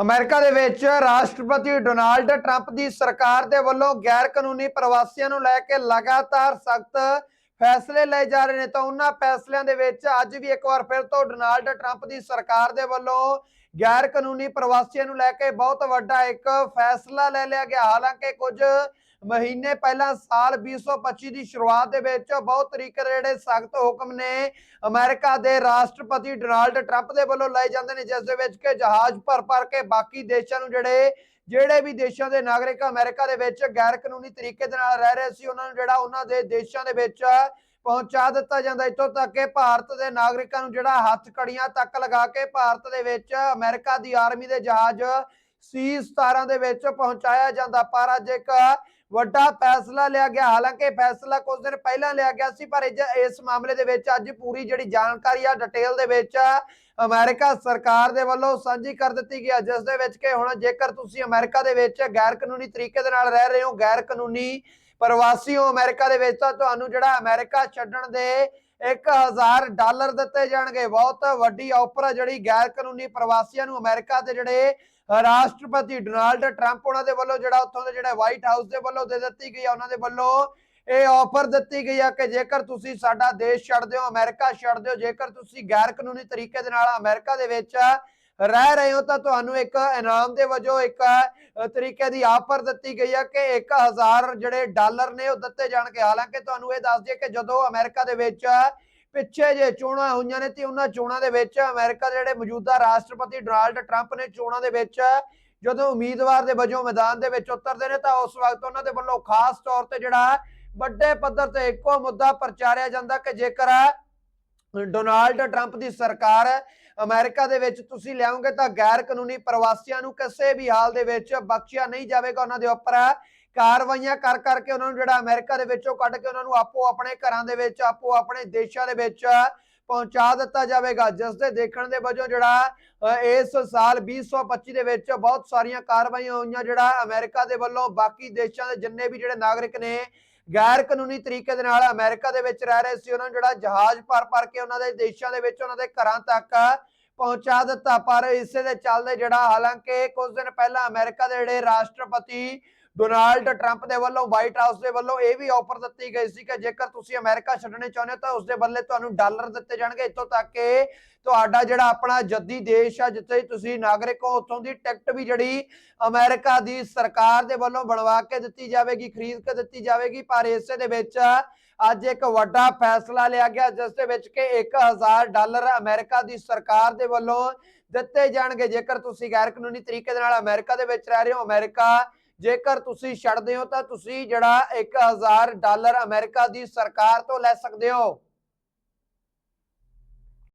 America ਦੇ ਵਿੱਚ ਰਾਸ਼ਟਰਪਤੀ ਡੋਨਾਲਡ ਟਰੰਪ ਦੀ ਸਰਕਾਰ ਦੇ ਵੱਲੋਂ ਗੈਰ ਕਾਨੂੰਨੀ ਪ੍ਰਵਾਸੀਆਂ ਨੂੰ ਲੈ ਕੇ ਲਗਾਤਾਰ ਸਖਤ ਫੈਸਲੇ ਲਏ ਜਾ ਰਹੇ ਨੇ। ਤਾਂ ਉਹਨਾਂ ਫੈਸਲਿਆਂ ਦੇ ਵਿੱਚ ਅੱਜ ਵੀ ਇੱਕ ਵਾਰ ਫਿਰ ਤੋਂ ਡੋਨਾਲਡ ਟਰੰਪ ਦੀ ਸਰਕਾਰ ਦੇ ਵੱਲੋਂ ਗੈਰ ਕਾਨੂੰਨੀ ਪ੍ਰਵਾਸੀਆਂ ਨੂੰ ਲੈ ਕੇ ਬਹੁਤ ਵੱਡਾ ਇੱਕ ਫੈਸਲਾ ਲੈ ਲਿਆ ਗਿਆ। ਹਾਲਾਂਕਿ ਕੁਝ ਮਹੀਨੇ ਪਹਿਲਾਂ ਸਾਲ 2025 ਦੀ ਸ਼ੁਰੂਆਤ ਦੇ ਵਿੱਚ ਬਹੁਤ ਤਰੀਕੇ ਦੇ ਜਿਹੜੇ ਸਖਤ ਹੁਕਮ ਨੇ ਅਮਰੀਕਾ ਦੇ ਰਾਸ਼ਟਰਪਤੀ ਡੋਨਾਲਡ ਟਰੰਪ ਦੇ ਵੱਲੋਂ ਲਏ ਜਾਂਦੇ ਨੇ, ਜਿਸ ਦੇ ਵਿੱਚ ਕਿ ਜਹਾਜ਼ ਭਰ ਭਰ ਕੇ ਬਾਕੀ ਦੇਸ਼ਾਂ ਨੂੰ ਜਿਹੜੇ ਜਿਹੜੇ ਵੀ ਦੇਸ਼ਾਂ ਦੇ ਨਾਗਰਿਕ ਅਮਰੀਕਾ ਦੇ ਵਿੱਚ ਗੈਰ ਕਾਨੂੰਨੀ ਤਰੀਕੇ ਦੇ ਨਾਲ ਰਹਿ ਰਹੇ ਸੀ, ਉਹਨਾਂ ਨੂੰ ਜਿਹੜਾ ਉਹਨਾਂ ਦੇ ਦੇਸ਼ਾਂ ਦੇ ਵਿੱਚ ਪਹੁੰਚਾ ਦਿੱਤਾ ਜਾਂਦਾ। ਇੱਥੋਂ ਤੱਕ ਕਿ ਭਾਰਤ ਦੇ ਨਾਗਰਿਕਾਂ ਨੂੰ ਜਿਹੜਾ ਹੱਥ ਕੜੀਆਂ ਤੱਕ ਲਗਾ ਕੇ ਭਾਰਤ ਦੇ ਵਿੱਚ ਅਮਰੀਕਾ ਦੀ ਆਰਮੀ ਦੇ ਜਹਾਜ਼ ਸੀ 17 ਦੇ ਵਿੱਚ ਪਹੁੰਚਾਇਆ ਜਾਂਦਾ, ਪਰ ਅੱਜ ਇੱਕ ਵੱਡਾ ਫੈਸਲਾ ਲਿਆ ਗਿਆ। ਹਾਲਾਂਕਿ ਫੈਸਲਾ ਕੁਝ ਦਿਨ ਪਹਿਲਾਂ ਲਿਆ ਗਿਆ ਸੀ, ਪਰ ਇਸ ਮਾਮਲੇ ਦੇ ਵਿੱਚ ਅੱਜ ਪੂਰੀ ਜਿਹੜੀ ਜਾਣਕਾਰੀ ਆ ਡਿਟੇਲ ਦੇ ਵਿੱਚ ਅਮਰੀਕਾ ਸਰਕਾਰ ਦੇ ਵੱਲੋਂ ਸਾਂਝੀ ਕਰ ਦਿੱਤੀ ਗਈ ਹੈ ਜਿਸ ਦੇ ਵਿੱਚ ਕਿ ਹੁਣ ਜੇਕਰ ਤੁਸੀਂ ਅਮਰੀਕਾ ਦੇ ਵਿੱਚ ਗੈਰ ਕਾਨੂੰਨੀ ਤਰੀਕੇ ਦੇ ਨਾਲ ਰਹਿ ਰਹੇ ਹੋ ਗੈਰ ਕਾਨੂੰਨੀ ਪ੍ਰਵਾਸੀ ਹੋ ਅਮਰੀਕਾ ਦੇ ਵਿੱਚ, ਤਾਂ ਤੁਹਾਨੂੰ ਜਿਹੜਾ ਅਮਰੀਕਾ ਛੱਡਣ ਦੇ 1000 ਡਾਲਰ ਦਿੱਤੇ ਜਾਣਗੇ। ਬਹੁਤ ਵੱਡੀ ਆਫਰ ਹੈ ਜਿਹੜੀ ਗੈਰ ਕਾਨੂੰਨੀ ਪ੍ਰਵਾਸੀਆਂ ਨੂੰ ਅਮਰੀਕਾ ਦੇ ਜਿਹੜੇ ਰਾਸ਼ਟਰਪਤੀ ਡੋਨਾਲਡ ਟਰੰਪ ਉਹਨਾਂ ਦੇ ਵੱਲੋਂ ਜਿਹੜਾ ਉੱਥੋਂ ਦੇ ਜਿਹੜੇ ਵਾਈਟ ਹਾਊਸ ਦੇ ਵੱਲੋਂ ਦੇ ਦਿੱਤੀ ਗਈ ਹੈ ਉਹਨਾਂ ਦੇ ਵੱਲੋਂ ਇਹ ਆਫਰ ਦਿੱਤੀ ਗਈ ਆ ਕਿ ਜੇਕਰ ਤੁਸੀਂ ਸਾਡਾ ਦੇਸ਼ ਛੱਡ ਦਿਓ, ਅਮਰੀਕਾ ਛੱਡ ਦਿਓ, ਜੇਕਰ ਤੁਸੀਂ ਗੈਰ ਕਾਨੂੰਨੀ ਤਰੀਕੇ ਦੇ ਨਾਲ ਅਮਰੀਕਾ ਦੇ ਵਿੱਚ ਰਹਿ ਰਹੇ ਹੋ ਤਾਂ ਤੁਹਾਨੂੰ ਇੱਕ ਇਨਾਮ ਦੇ ਵਜੋਂ ਇੱਕ ਤਰੀਕੇ ਦੀ ਆਫਰ ਦਿੱਤੀ ਗਈ ਹੈ ਕਿ 1000 ਜਿਹੜੇ ਡਾਲਰ ਨੇ ਉਹ ਦਿੱਤੇ ਜਾਣਗੇ। ਹਾਲਾਂਕਿ ਤੁਹਾਨੂੰ ਇਹ ਦੱਸ ਦਈਏ ਕਿ ਜਦੋਂ ਅਮਰੀਕਾ ਦੇ ਵਿੱਚ ਪਿੱਛੇ ਜੇ ਚੋਣਾਂ ਹੋਈਆਂ ਨੇ ਤੇ ਉਹਨਾਂ ਚੋਣਾਂ ਦੇ ਵਿੱਚ ਅਮਰੀਕਾ ਦੇ ਜਿਹੜੇ ਮੌਜੂਦਾ ਰਾਸ਼ਟਰਪਤੀ ਡੋਨਾਲਡ ਟਰੰਪ ਨੇ ਚੋਣਾਂ ਦੇ ਵਿੱਚ ਜਦੋਂ ਉਮੀਦਵਾਰ ਦੇ ਵਜੋਂ ਮੈਦਾਨ ਦੇ ਵਿੱਚ ਉਤਰਦੇ ਨੇ ਤਾਂ ਉਸ ਵਕਤ ਉਹਨਾਂ ਦੇ ਵੱਲੋਂ ਖਾਸ ਤੌਰ ਤੇ ਜਿਹੜਾ ਵੱਡੇ ਪੱਧਰ ਤੇ ਇੱਕੋ ਮੁੱਦਾ ਪ੍ਰਚਾਰਿਆ ਜਾਂਦਾ ਕਿ ਜੇਕਰ ਡੋਨਾਲਡ ਟਰੰਪ ਦੀ ਸਰਕਾਰ ਅਮਰੀਕਾ ਦੇ ਵਿੱਚ ਤੁਸੀਂ ਲਿਆਓਗੇ ਤਾਂ ਗੈਰ ਕਾਨੂੰਨੀ ਪ੍ਰਵਾਸੀਆਂ ਨੂੰ ਕਿਸੇ ਵੀ ਹਾਲ ਦੇ ਵਿੱਚ ਬਖਸ਼ਿਆ ਨਹੀਂ ਜਾਵੇਗਾ ਉਹਨਾਂ ਦੇ ਉੱਪਰ। ਕਾਰਵਾਈਆਂ ਕਰ ਕਰਕੇ ਉਹਨਾਂ ਨੂੰ ਜਿਹੜਾ ਅਮਰੀਕਾ ਦੇ ਵਿੱਚੋਂ ਕੱਢ ਕੇ ਉਹਨਾਂ ਨੂੰ ਆਪੋ ਆਪਣੇ ਘਰਾਂ ਦੇ ਵਿੱਚ, ਆਪੋ ਆਪਣੇ ਦੇਸ਼ਾਂ ਦੇ ਵਿੱਚ ਪਹੁੰਚਾ ਦਿੱਤਾ ਜਾਵੇਗਾ। ਜਿਸ ਦੇ ਦੇਖਣ ਦੇ ਵਜੋਂ ਜਿਹੜਾ ਇਸ ਸਾਲ 2025 ਦੇ ਵਿੱਚ ਬਹੁਤ ਸਾਰੀਆਂ ਕਾਰਵਾਈਆਂ ਹੋਈਆਂ ਜਿਹੜਾ ਅਮਰੀਕਾ ਦੇ ਵੱਲੋਂ ਬਾਕੀ ਦੇਸ਼ਾਂ ਦੇ ਜਿੰਨੇ ਵੀ ਜਿਹੜੇ ਨਾਗਰਿਕ ਨੇ ਗੈਰ ਕਾਨੂੰਨੀ ਤਰੀਕੇ ਦੇ ਨਾਲ ਅਮਰੀਕਾ ਦੇ ਵਿੱਚ ਰਹਿ ਰਹੇ ਸੀ, ਉਹਨਾਂ ਨੂੰ ਜਿਹੜਾ ਜਹਾਜ਼ ਭਰ ਭਰ ਕੇ ਉਹਨਾਂ ਦੇ ਦੇਸ਼ਾਂ ਦੇ ਵਿੱਚ, ਉਹਨਾਂ ਦੇ ਘਰਾਂ ਤੱਕ ਪਹੁੰਚਾ ਦਿੱਤਾ। ਪਰ ਇਸੇ ਦੇ ਚੱਲਦੇ ਜਿਹੜਾ ਹਾਲਾਂਕਿ ਕੁਝ ਦਿਨ ਪਹਿਲਾਂ ਅਮਰੀਕਾ ਦੇ ਜਿਹੜੇ ਰਾਸ਼ਟਰਪਤੀ ਡੋਨਾਲਡ ਟਰੰਪ ਦੇ ਵੱਲੋਂ, ਵਾਈਟ ਹਾਊਸ ਦੇ ਵੱਲੋਂ ਇਹ ਵੀ ਆਫਰ ਦਿੱਤੀ ਗਈ ਸੀ ਕਿ ਜੇਕਰ ਤੁਸੀਂ ਅਮਰੀਕਾ ਛੱਡਣੇ ਚਾਹੁੰਦੇ ਹੋ ਤਾਂ ਉਸ ਦੇ ਬਦਲੇ ਤੁਹਾਨੂੰ ਡਾਲਰ ਦਿੱਤੇ ਜਾਣਗੇ। ਇੱਥੋਂ ਤੱਕ ਕਿ ਤੁਹਾਡਾ ਜਿਹੜਾ ਆਪਣਾ ਜੱਦੀ ਦੇਸ਼ ਆ, ਜਿੱਥੇ ਤੁਸੀਂ ਨਾਗਰਿਕ ਹੋ, ਉੱਥੋਂ ਦੀ ਟਿਕਟ ਵੀ ਜਿਹੜੀ ਅਮਰੀਕਾ ਦੀ ਸਰਕਾਰ ਦੇ ਵੱਲੋਂ ਬਣਵਾ ਕੇ ਦਿੱਤੀ ਜਾਵੇਗੀ, ਖਰੀਦ ਕੇ ਦਿੱਤੀ ਜਾਵੇਗੀ। ਪਰ ਇਸੇ ਦੇ ਵਿੱਚ ਅੱਜ ਇੱਕ ਵੱਡਾ ਫੈਸਲਾ ਲਿਆ ਗਿਆ, ਜਿਸ ਦੇ ਵਿੱਚ ਕਿ 1000 ਡਾਲਰ ਅਮਰੀਕਾ ਦੀ ਸਰਕਾਰ ਦੇ ਵੱਲੋਂ ਦਿੱਤੇ ਜਾਣਗੇ। ਜੇਕਰ ਤੁਸੀਂ ਗੈਰ ਕਾਨੂੰਨੀ ਤਰੀਕੇ ਦੇ ਨਾਲ ਅਮਰੀਕਾ ਦੇ ਵਿੱਚ ਰਹਿ ਰਹੇ ਹੋ, ਅਮਰੀਕਾ ਜੇਕਰ ਤੁਸੀਂ ਛੱਡਦੇ ਹੋ ਤਾਂ ਤੁਸੀਂ ਜਿਹੜਾ 1000 ਡਾਲਰ ਅਮਰੀਕਾ ਦੀ ਸਰਕਾਰ ਤੋਂ ਲੈ ਸਕਦੇ ਹੋ।